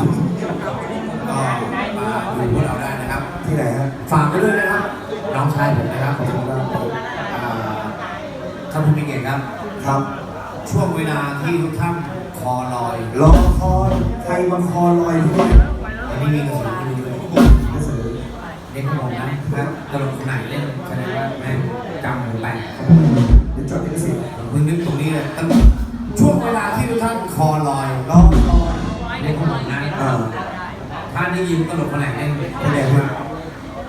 ก็มาดูพวกเราได้นะครับ ที่ไหนฮะฝากไปด้วยนะครับ น้องชายผมนะครับผมอ่าท่านผู้มีเกียรติครับ ครับ ช่วงเวลาที่ทุกท่านคอลอยรอคอยใครมาคอลอยที่นี่อันนี้มีกระสุนปืนด้วยกระสือเด็กผมนะครับตลกคนไหนเล่นแสดงว่าแม่งจำหูแตกเดี๋ยวจดลิขสิทธิ์ผมเพิ่งนึกตรงนี้เลยตั้งช่วงเวลาที่ทุกท่านคอลอยรอ ถ้าได้ยินตลกคนไหนเล่นแสดงว่า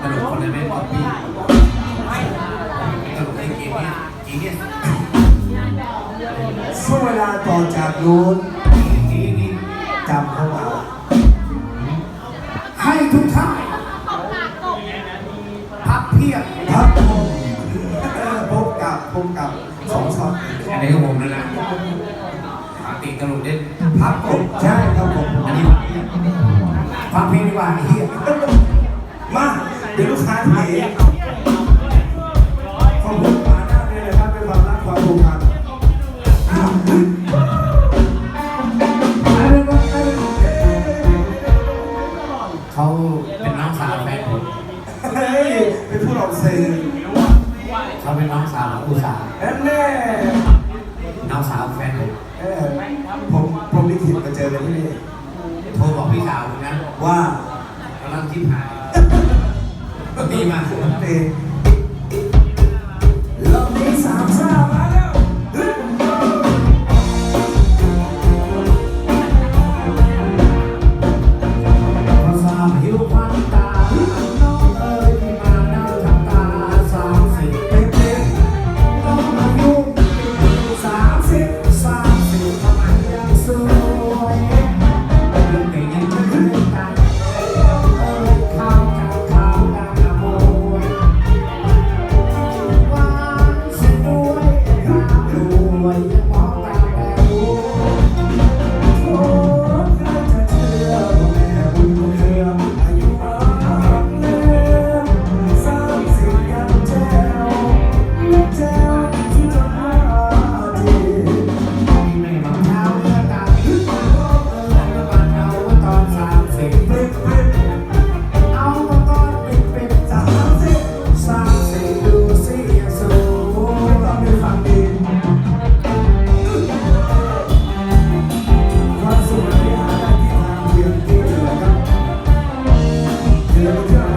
ตลกคนนั้นไม่ป๊อปปี้ตลกในเกมเนี้ยจีเนี้ยช่วงเวลาต่อจากนู้นนี่นี่จำเข้ามาให้ทุกท่านพับเพียบครับผมเออพบกับพบกับสองช็อตอันนี้ก็ผมนั่นแหละปาติตลกเล่นพับกบใช่ครับผมอันนี้ พับเพียบพับเพียบดีกว่าไอ้เฮียมาเดี๋ยวลูกค้าเทขอบคุณปาหน้าเลยนะครับเป็นความรักความผูกพันเขาเป็นน้องสาวแฟนผมเฮ้ยเป็นผู้หลอกสื่อเขาเป็นน้องสาวของอุตสาห พี่สาวผมนะว่า กำลังทิพหายดีมาก เต Till